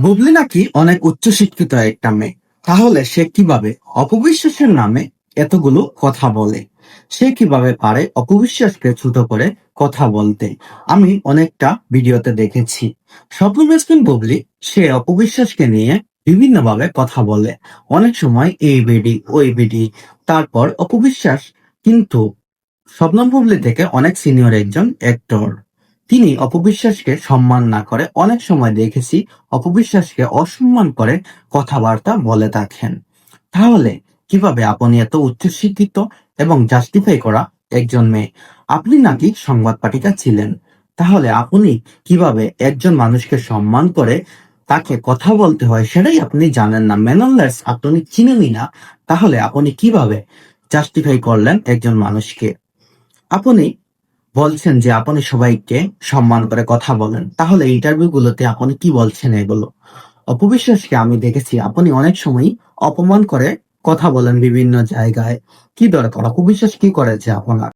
বুবলি নাকি অনেক উচ্চশিক্ষিত একটা মেয়ে তাহলে সে কীভাবে অপবিশ্বাসের নামে এতগুলো কথা বলে? সে কীভাবে পারে অপবিশ্বাসকে ছোট করে কথা বলতে? আমি অনেকটা ভিডিওতে দেখেছি। স্বপ্ন বুবলি, সে অপবিশ্বাসকে নিয়ে বিভিন্ন ভাবে কথা বলে। অনেক সময় এই বিডি, ওই বিডি, তারপর অপবিশ্বাস। কিন্তু স্বপ্ন বুবলি থেকে অনেক সিনিয়র একজন অ্যাক্টর। তিনি অপবিশ্বাসকে সম্মান না করে অনেক সময় দেখেছি অপবিশ্বাসকে অসম্মান করে কথাবার্তা বলে থাকেন। তাহলে কীভাবে আপনি এত উচ্চশিক্ষিত এবং জাস্টিফাই করা একজন মেয়ে? আপনি নাকি সংবাদ পাঠিকা ছিলেন। তাহলে আপনি কীভাবে একজন মানুষকে সম্মান করে তাকে কথা বলতে হয় সেটাই আপনি জানেন না। ম্যানারলেস আপনি চিনেনই না। তাহলে আপনি কীভাবে জাস্টিফাই করলেন একজন মানুষকে? আপনি বলছেন যে আপনি সবাইকে সম্মান করে কথা বলেন, তাহলে ইন্টারভিউ গুলোতে আপনি কি বলছেন এগুলো? অপবিশ্বাসকে আমি দেখেছি, আপনি অনেক সময় অপমান করে কথা বলেন বিভিন্ন জায়গায়। কি দরকার? অপবিশ্বাস কি করেছে আপনার?